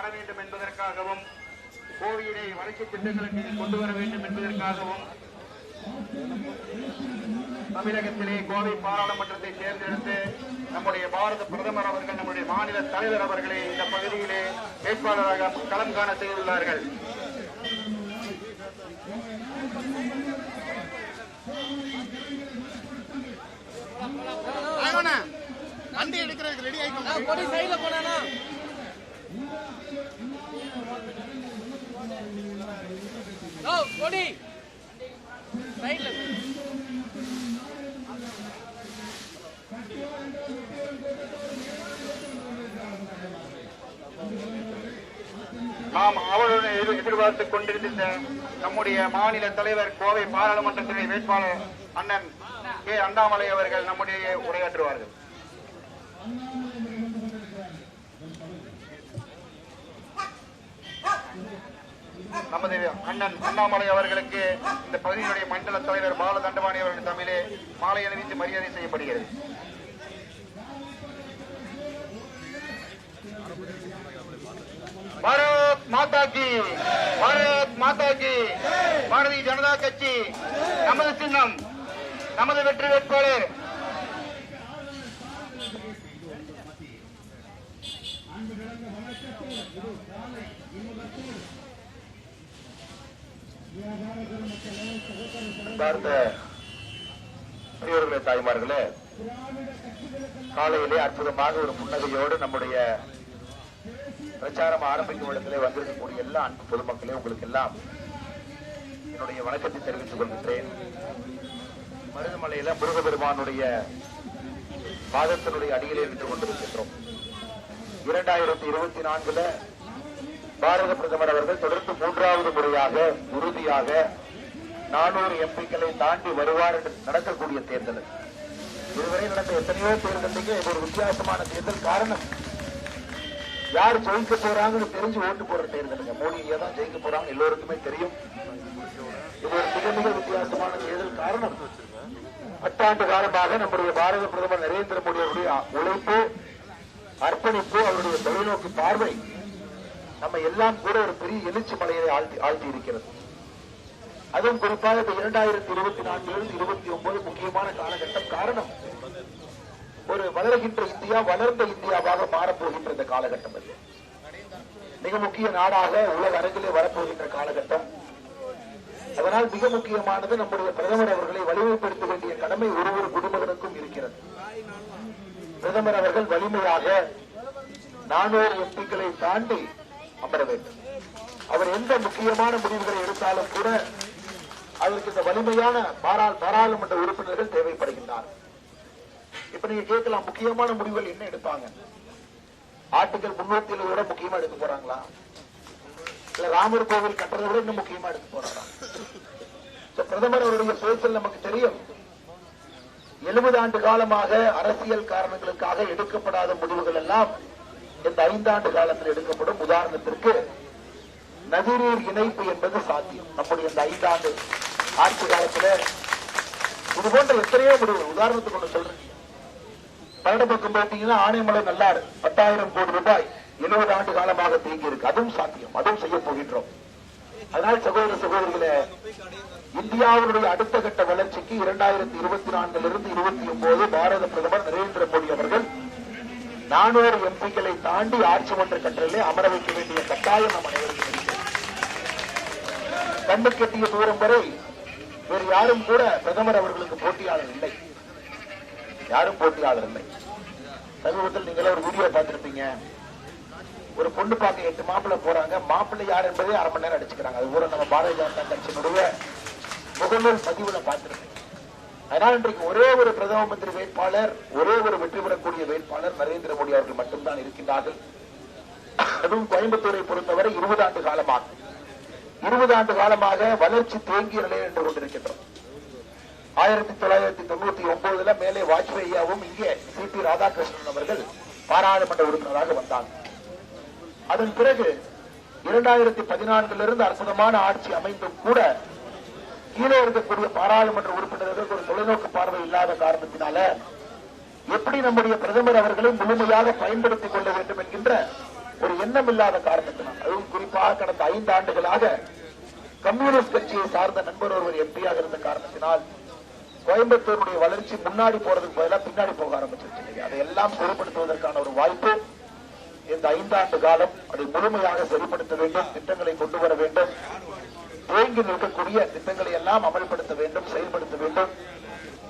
வர வேண்டும் என்பதற்காகவும் கோவிலை வளர்ச்சி திட்டங்களுக்கு கொண்டு வர வேண்டும் என்பதற்காகவும் தமிழகத்திலே கோவை பாராளுமன்றத்தை தேர்ந்தெடுத்து நம்முடைய பாரத பிரதமர் அவர்கள் நம்முடைய மாநில தலைவர் அவர்களை இந்த பகுதியிலே வேட்பாளராக களம் காண செய்துள்ளார்கள். வண்டி எடுக்கிறதுக்கு ரெடி ஆயிக்கோங்க கொடி நாம் அவருடன் எதிர்பார்த்துக் கொண்டிருந்த நம்முடைய மாநில தலைவர் கோவை பாராளுமன்றத்திலே வேட்பாளர் அண்ணன் கே அண்ணாமலை அவர்கள் நம்முடைய உரையாற்றுவார்கள். நமது அண்ணன் அண்ணாமலை அவர்களுக்கு இந்த பகுதியினுடைய மண்டல தலைவர் பால தண்டவாணி அவர்கள் தமிழே மாலை அணிவித்து மரியாதை செய்யப்படுகிறது. பாரத் மாதா கி பாரத் மாதா கி பாரதிய ஜனதா கட்சி நமது சின்னம் நமது வெற்றி வேட்பாளர். பார்த்த பெரியவர்களே தாய்மார்களே காலையிலே அற்புதமாக ஒரு புன்னகையோடு நம்முடைய பிரச்சாரம் ஆரம்பிக்கும் இடத்திலே வந்திருக்கக்கூடிய எல்லா அன்பு பொதுமக்களே உங்களுக்கு எல்லாம் என்னுடைய வணக்கத்தை தெரிவித்துக் கொள்கின்றேன். மருதமலையில முருகபெருமானுடைய பாதத்தினுடைய அடியிலே நின்று கொண்டிருக்கின்றோம். இரண்டாயிரத்தி இருபத்தி நான்குல பாரத பிரதமர் அவர்கள் தொடர்ந்து மூன்றாவது முறையாக உறுதியாக நானூறு எம்பிக்களை தாண்டி வருவார் என்று நடக்கக்கூடிய தேர்தல். இதுவரை நடந்த எத்தனையோ தேர்தலுக்கு இது ஒரு வித்தியாசமான தேர்தல் காரணம். யார் ஜெயிக்க போறாங்கன்னு தெரிஞ்சு ஓட்டு போற தேர்தலுங்க. மோடியே தான் ஜெயிக்க போறாங்க எல்லோருக்குமே தெரியும். இது ஒரு மிக மிக வித்தியாசமான தேர்தல் காரணம். பத்தாண்டு காலமாக நம்முடைய பாரத பிரதமர் நரேந்திர மோடி அவருடைய உழைப்பு அர்ப்பணிப்பு அவருடைய தொலைநோக்கு பார்வை நம்ம எல்லாம் கூட ஒரு பெரிய எழுச்சி மலையை ஆழ்த்தி ஆழ்த்தி இருக்கிறது அதுவும் குறிப்பாக இந்த இரண்டாயிரத்தி இருபத்தி நான்கிலிருந்து இருபத்தி ஒன்பது முக்கியமான காலகட்டம் காரணம் ஒரு வளர்கின்ற இந்தியா வளர்ந்த இந்தியாவாக மாறப்போகின்ற இந்த காலகட்டம் அது. மிக முக்கிய நாடாக உலக அரங்கிலே வரப்போகின்ற காலகட்டம். அதனால் மிக முக்கியமானது நம்முடைய பிரதமர் அவர்களை வலிமைப்படுத்த வேண்டிய கடமை ஒரு ஒரு குடிமகனுக்கும் இருக்கிறது. பிரதமர் அவர்கள் வலிமையாக நானூறு எம்பிக்களை தாண்டி அமர வேண்டும். அவர் எந்த முக்கியமான முடிவுகளை எடுத்தாலும் கூட அதற்கு இந்த வலிமையான பாராளுமன்ற உறுப்பினர்கள் தேவைப்படுகின்றார். இப்ப நீங்க கேட்கலாம் முக்கியமான முடிவுகள் என்ன எடுப்பாங்க? ஆட்டுகள் முன்னூத்தி விட முக்கியமா எடுக்க போறாங்களா? இல்ல ராமர் கோவில் கட்டுறதை விட இன்னும் முக்கியமா எடுக்க போறாங்களா? பிரதமர் அவருடைய பேச்சில் நமக்கு தெரியும் எழுபது ஆண்டு காலமாக அரசியல் காரணங்களுக்காக எடுக்கப்படாத முடிவுகள் எல்லாம் இந்த ஐந்தாண்டு காலத்தில் எடுக்கப்படும் உதாரணத்திற்கு நதிநீர் இணைப்பு என்பது சாத்தியம். நம்முடைய இந்த ஐந்தாண்டு ஆட்சி காலத்துல இது போன்ற எத்தனையோ முடிவு உதாரணத்துக்கு ஒண்ணு சொல்றேன். பன்னெண்டு பக்கம் பார்த்தீங்கன்னா ஆனைமலை நல்லாறு பத்தாயிரம் கோடி ரூபாய் இருபது ஆண்டு காலமாக தேங்கி இருக்கு அதுவும் சாத்தியம். அதுவும் செய்ய போகின்றோம். அதனால் சகோதர சகோதரிகளே இந்தியாவினுடைய அடுத்த கட்ட வளர்ச்சிக்கு இரண்டாயிரத்தி இருபத்தி நான்கிலிருந்து இருபத்தி ஒன்பது பாரத பிரதமர் நரேந்திர மோடி அவர்கள் நானூறு எம்பிக்களை தாண்டி ஆட்சி மன்ற கட்டளிலே அமர வைக்க வேண்டிய கட்டாயம் நம் அனைவருக்கும் இருக்கிறது. கண்ணு தூரம் வரை வேறு யாரும் கூட பிரதமர் அவர்களுக்கு போட்டியாளர் இல்லை. யாரும் போட்டியாளர் இல்லை. சமீபத்தில் நீங்களே ஒரு வீடியோ பார்த்திருப்பீங்க. ஒரு பொண்ணு பார்க்க எட்டு மாப்பிள்ளை போறாங்க. மாப்பிள்ளை யார் என்பதே அரை மணி நேரம் அடிச்சுக்கிறாங்க. அது கூட நம்ம பாரதிய ஜனதா கட்சியினுடைய முகநூல் பதிவுல பார்த்திருப்பீங்க. அதனால் இன்றைக்கு ஒரே ஒரு பிரதம மந்திரி வேட்பாளர் ஒரே ஒரு வெற்றி பெறக்கூடிய வேட்பாளர் நரேந்திர மோடி அவர்கள் மட்டும்தான் இருக்கின்றார்கள். அதுவும் கோயம்புத்தூரை பொறுத்தவரை இருபது ஆண்டு காலமாக. இருபது ஆண்டு காலமாக வளர்ச்சி தேங்கிய நிலையில் நின்று கொண்டிருக்கின்றோம். ஆயிரத்தி தொள்ளாயிரத்தி தொண்ணூத்தி ஒன்பதுல மேலே வாஜ்பேயியாவும் இங்கே சி பி ராதாகிருஷ்ணன் அவர்கள் பாராளுமன்ற உறுப்பினராக வந்தாங்க. அதன் பிறகு இரண்டாயிரத்தி பதினான்கிலிருந்து அற்புதமான ஆட்சி அமைந்தும் கூட கீழே இருக்கக்கூடிய பாராளுமன்ற உறுப்பினர்களுக்கு ஒரு தொலைநோக்கு பார்வை இல்லாத காரணத்தினால எப்படி நம்முடைய பிரதமர் அவர்களை முழுமையாக பயன்படுத்திக் கொள்ள வேண்டும் என்கின்ற ஒரு எண்ணம் இல்லாத காரணத்தினால் அதுவும் குறிப்பாக கடந்த ஐந்து ஆண்டுகளாக கம்யூனிஸ்ட் கட்சியை சார்ந்த நண்பர் ஒருவர் எம்பியாக இருந்த காரணத்தினால் கோயம்புத்தூருடைய வளர்ச்சி முன்னாடி போறதுக்கு பதிலாக பின்னாடி போக ஆரம்பிச்சிருச்சு. அதையெல்லாம் சரிப்படுத்துவதற்கான ஒரு வாய்ப்பு இந்த ஐந்தாண்டு காலம் அதை முழுமையாக சரிப்படுத்த வேண்டும் திட்டங்களை கொண்டு வர வேண்டும். தேங்கி நிற்கக்கூடிய திட்டங்களை எல்லாம் அமல்படுத்த வேண்டும் செயல்படுத்த வேண்டும்.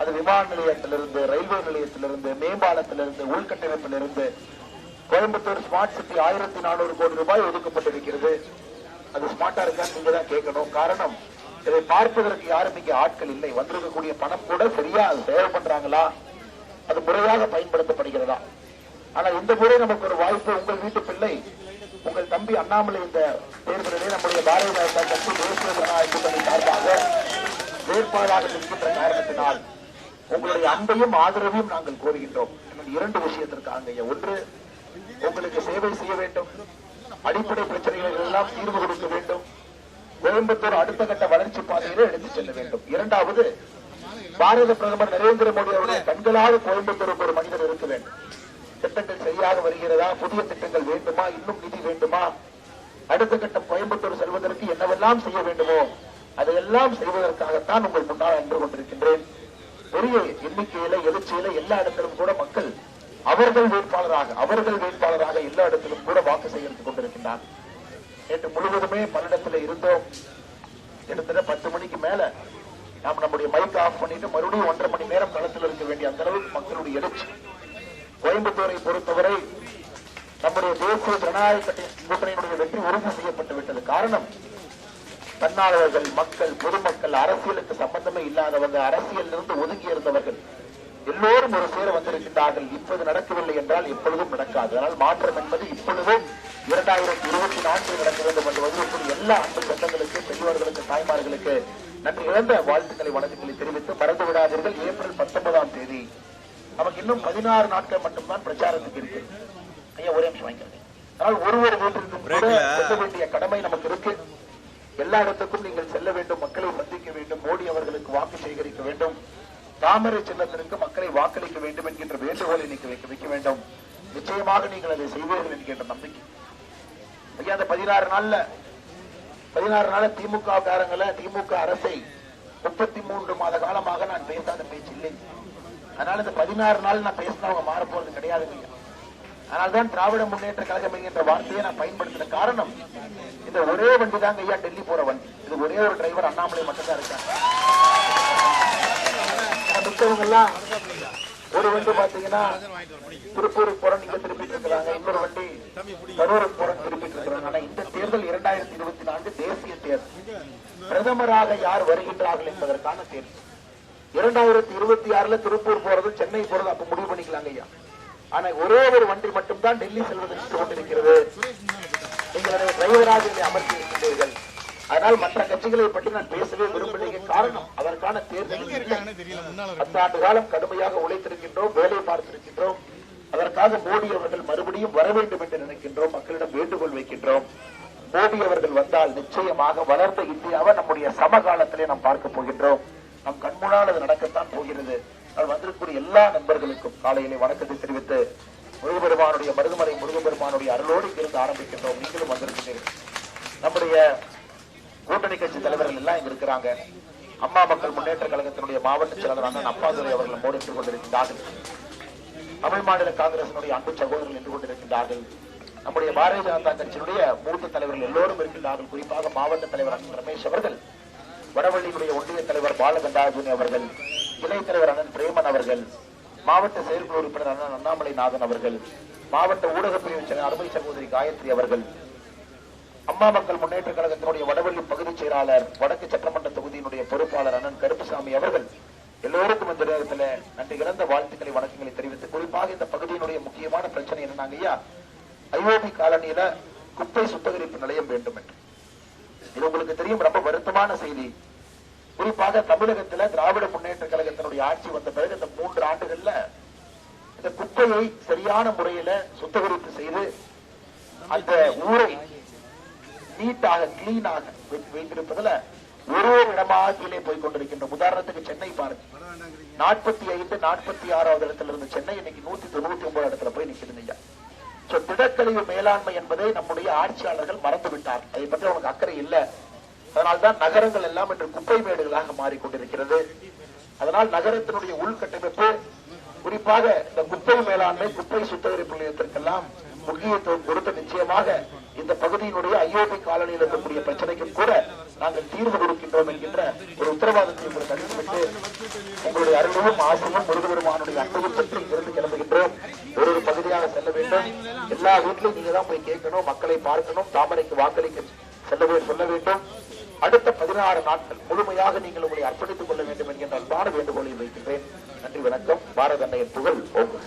அது விமான நிலையத்திலிருந்து ரயில்வே நிலையத்திலிருந்து மேம்பாலத்திலிருந்து உள்கட்டமைப்பிலிருந்து கோயம்புத்தூர் ஸ்மார்ட் சிட்டி ஆயிரத்தி நானூறு கோடி ரூபாய் ஒதுக்கப்பட்டிருக்கிறது. அது ஸ்மார்ட்டா இருக்கான்னு நீங்க தான் கேட்கணும். காரணம் இதை பார்ப்பதற்கு யாரும் இங்கே ஆட்கள் இல்லை. வந்திருக்கக்கூடிய பணம் கூட சரியா அது சேவை பண்றாங்களா அது முறையாக பயன்படுத்தப்படுகிறதா? ஆனா இந்த முறை நமக்கு ஒரு வாய்ப்பு உங்கள் வீட்டு பிள்ளை தம்பி அண்ணாமலை இந்த தேர்தலிலே நம்முடைய பாரதிய ஜனதா கட்சி தேசிய ஜனநாயக கூட்டணி சார்பாக வேட்பாளராக நிற்கின்ற காரணத்தினால் உங்களுடைய அன்பையும் ஆதரவையும் நாங்கள் கோருகின்றோம். இரண்டு விஷயத்திற்காக ஒன்று உங்களுக்கு சேவை செய்ய வேண்டும். அடிப்படை பிரச்சனைகள் எல்லாம் தீர்வு கொடுக்க வேண்டும். கோயம்புத்தூர் அடுத்த கட்ட வளர்ச்சி பாதையிலே எடுத்து செல்ல வேண்டும். இரண்டாவது பாரத பிரதமர் நரேந்திர மோடி அவருடைய கண்களாக கோயம்புத்தூருக்கு ஒரு மனிதர் இருக்க வேண்டும். திட்டங்கள் சரியாக வருகிறதா? புதிய திட்டங்கள் வேண்டுமா? இன்னும் நிதி வேண்டுமா? அடுத்த கட்டம் கோயம்புத்தூர் செல்வதற்கு என்னவெல்லாம் செய்ய வேண்டுமோ அதையெல்லாம் செய்வதற்காகத்தான் உங்கள் முன்னால் நின்று கொண்டிருக்கின்றேன். பெரிய எண்ணிக்கையில எழுச்சியில எல்லா இடத்திலும் கூட மக்கள் அவர்கள் வேட்பாளராக அவர்கள் வேட்பாளராக எல்லா இடத்திலும் கூட வாக்கு சேகரித்துக் கொண்டிருக்கின்றார் நேற்று முழுவதுமே பல்லடத்துல இருந்தோம். கிட்டத்தட்ட பத்து மணிக்கு மேல நாம் நம்முடைய மைக் ஆஃப் பண்ணிட்டு மறுபடியும் ஒன்றரை மணி நேரம் களத்தில் இருக்க வேண்டிய அந்த அளவுக்கு மக்களுடைய எழுச்சி. கோயம்புத்தூரை பொறுத்தவரை நம்முடைய தேசிய ஜனநாயக கூட்டணியினுடைய வெற்றி உறுதி செய்யப்பட்டு விட்டது. காரணம் தன்னாளர்கள் மக்கள் பொதுமக்கள் அரசியலுக்கு சம்பந்தமே இல்லாதவங்க அரசியலில் இருந்து ஒதுங்கி இருந்தவர்கள் எல்லோரும் ஒரு சேர வந்திருக்கின்றார்கள். இப்போது நடக்கவில்லை என்றால் எப்பொழுதும் நடக்காது. அதனால் மாற்றம் என்பது இப்பொழுதும் இரண்டாயிரத்தி இருபத்தி நான்கில் நடக்க வேண்டும் என்று வந்திருக்கும் எல்லா அன்பு சொந்தங்களுக்கு பெரியவர்களுக்கு தாய்மார்களுக்கு நன்றி இழந்த வாழ்த்துக்களை வணக்கங்களை தெரிவித்து மறந்து விடாதீர்கள். ஏப்ரல் பத்தொன்பதாம் தேதி நமக்கு இன்னும் பதினாறு நாட்கள் மட்டும்தான் பிரச்சாரத்துக்கு இருக்கு. ஐயா ஒரே நிமிஷம் வாங்கிக்கிறேன் அதனால் ஒரு ஒரு வீட்டிற்கும் செல்ல வேண்டிய கடமை நமக்கு இருக்கு. எல்லா இடத்துக்கும் நீங்கள் செல்ல வேண்டும் மக்களை சந்திக்க வேண்டும் மோடி அவர்களுக்கு வாக்கு சேகரிக்க வேண்டும். தாமரை சின்னத்திற்கு மக்களை வாக்களிக்க வேண்டும் என்கின்ற வேண்டுகோளை இன்னைக்கு வைக்க வைக்க வேண்டும். நிச்சயமாக நீங்கள் அதை செய்வீர்கள் என்கின்ற நம்பிக்கை. ஐயா அந்த பதினாறு நாள்ல பதினாறு நாள் திமுக காரங்கள திமுக அரசை முப்பத்தி மூன்று மாத காலமாக நான் பேசாத பேச்சு இல்லை. அதனால இந்த பதினாறு நாள் நான் பேசினவங்க மாற போறது கிடையாதுங்க. அதனால்தான் திராவிட முன்னேற்ற கழகம் என்கின்ற வார்த்தையை நான் பயன்படுத்தின காரணம் இந்த ஒரே வண்டி தாங்க ஐயா டெல்லி போற வண்டி. இது ஒரே ஒரு டிரைவர் அண்ணாமலை மட்டும்தான் இருக்காங்க. எல்லாம் ஒரு வண்டி பாத்தீங்கன்னா திருப்பூருக்கு போறோம் நீங்க திருப்பிட்டு இருக்கிறாங்க. இன்னொரு வண்டி கரூருக்கு போறோம் திருப்பிட்டு இருக்கிறாங்க. ஆனா இந்த தேர்தல் இரண்டாயிரத்தி இருபத்தி நான்கு தேசிய தேர்தல். பிரதமராக யார் வருகின்றார்கள் என்பதற்கான தேர்தல். இரண்டாயிரத்தி இருபத்தி ஆறுல திருப்பூர் போறது சென்னை போறது அப்ப முடிவு பண்ணிக்கலாங்க ஐயா. ஆனா ஒரே ஒரு வண்டி மட்டும்தான் டெல்லி செல்வதற்கு கொண்டிருக்கிறது. நீங்கள் டிரைவராக என்னை அமர்த்தி இருக்கின்றீர்கள். அதனால் மற்ற கட்சிகளை பற்றி நான் பேசவே விரும்பலைங்க. காரணம் அதற்கான தேர்தல் பத்தாண்டு காலம் கடுமையாக உழைத்திருக்கின்றோம் வேலை பார்த்திருக்கின்றோம். அதற்காக மோடி அவர்கள் மறுபடியும் வர வேண்டும் என்று நினைக்கின்றோம். மக்களிடம் வேண்டுகோள் வைக்கின்றோம். மோடி அவர்கள் வந்தால் நிச்சயமாக வளர்ந்த இந்தியாவை நம்முடைய சமகாலத்திலே நாம் பார்க்க போகின்றோம். நம் கண்முன்னால் அது நடக்கத்தான் போகிறது. அதனால் வந்திருக்கக்கூடிய எல்லா நண்பர்களுக்கும் காலையிலே வணக்கத்தை தெரிவித்து முருகபெருமானுடைய மருதுமலை முருகபெருமானுடைய அருளோடு இருந்து ஆரம்பிக்கின்றோம். நீங்களும் வந்திருக்கிறீர்கள். நம்முடைய கூட்டணி கட்சி தலைவர்கள் எல்லாம் இங்க இருக்கிறாங்க. அம்மா மக்கள் முன்னேற்ற கழகத்தினுடைய மாவட்ட செயலாளரான அப்பாதுரை அவர்கள் போடிட்டுக் இருந்து கொண்டிருக்கிறார்கள் தமிழ் மாநில காங்கிரசினுடைய அன்பு சகோதரர்கள் நின்று கொண்டிருக்கின்றார்கள். நம்முடைய பாரதிய ஜனதா கட்சியினுடைய மூத்த தலைவர்கள் எல்லோரும் இருக்கின்றார்கள். குறிப்பாக மாவட்ட தலைவர் அண்ணன் ரமேஷ் அவர்கள். வடவள்ளியினுடைய ஒன்றிய தலைவர் பாலகண்டாஜுனி அவர்கள் துணைத் தலைவர் அண்ணன் பிரேமன் அவர்கள் மாவட்ட செயற்குழு உறுப்பினர் அண்ணன் அண்ணாமலை நாதன் அவர்கள் மாவட்ட ஊடகப் பிரிவு அருமை சகோதரி காயத்ரி அவர்கள் அம்மா மக்கள் முன்னேற்ற கழகத்தினுடைய வடவள்ளி பகுதிச் செயலாளர் வடக்கு சட்டமன்ற தொகுதியினுடைய பொறுப்பாளர் அண்ணன் கருப்புசாமி அவர்கள் எல்லோருக்கும் இந்த நேரத்தில் நன்றி இழந்த வாழ்த்துக்களை வணக்கங்களை தெரிவித்து குறிப்பாக இந்த பகுதியினுடைய முக்கியமான பிரச்சனை என்னன்னாங்க ஐயா ஐஓபி காலனியில குப்பை சுத்திகரிப்பு நிலையம் வேண்டும் என்று. இது உங்களுக்கு தெரியும் ரொம்ப வருத்தமான செய்தி. குறிப்பாக தமிழகத்துல திராவிட முன்னேற்ற கழகத்தினுடைய ஆட்சி வந்த பிறகு இந்த மூன்று ஆண்டுகள்ல இந்த குப்பையை சரியான முறையில சுத்திகரிப்பு செய்து அந்த ஊரை நீட்டாக கிளீனாக வைத்திருப்பதுல ஒரு ஒரு இடமாக கீழே போய் கொண்டிருக்கின்ற. உதாரணத்துக்கு சென்னை பாருங்க. நாற்பத்தி ஐந்து நாற்பத்தி ஆறாவது இடத்துல இருந்து சென்னை இன்னைக்கு நூத்தி தொண்ணூத்தி ஒன்பது இடத்துல போய் நிக்கிறது ஐயா. திடக்கழிவு மேலாண்மை என்பதை நம்முடைய ஆட்சியாளர்கள் மறந்துவிட்டார். அதை பற்றி அவனுக்கு அக்கறை இல்லை. அதனால்தான் நகரங்கள் எல்லாம் இன்று குப்பை மேடுகளாக மாறிக்கொண்டிருக்கிறது. அதனால் நகரத்தினுடைய உள்கட்டமைப்பு குறிப்பாக இந்த குப்பை மேலாண்மை குப்பை சுத்திகரிப்பு நிலையத்திற்கெல்லாம் முக்கியத்துவம் கொடுத்து நிச்சயமாக இந்த பகுதியினுடைய ஐஓபி காலனியில் இருக்கக்கூடிய பிரச்சனைக்கும் கூட நாங்கள் தீர்வு கொடுக்கின்றோம் என்கின்ற ஒரு உத்தரவாதத்தை உங்களுக்கு அளித்துவிட்டு உங்களுடைய அருளும் ஆசையும் முருகபெருமானுடைய அன்பையும் பெற்று இருந்து கிளம்புகின்றோம். ஒரு ஒரு பகுதியாக செல்ல வேண்டும். எல்லா வீட்டிலும் நீங்க தான் போய் கேட்கணும் மக்களை பார்க்கணும் தாமரைக்கு வாக்களிக்க செல்ல சொல்ல வேண்டும். அடுத்த பதினாறு நாட்கள் முழுமையாக நீங்கள் உங்களை அர்ப்பணித்துக் கொள்ள வேண்டும் என்கின்ற அன்பான வேண்டுகோளை வைக்கின்றேன். நன்றி வணக்கம். பாரத அன்னையின் புகழ் ஓங்குக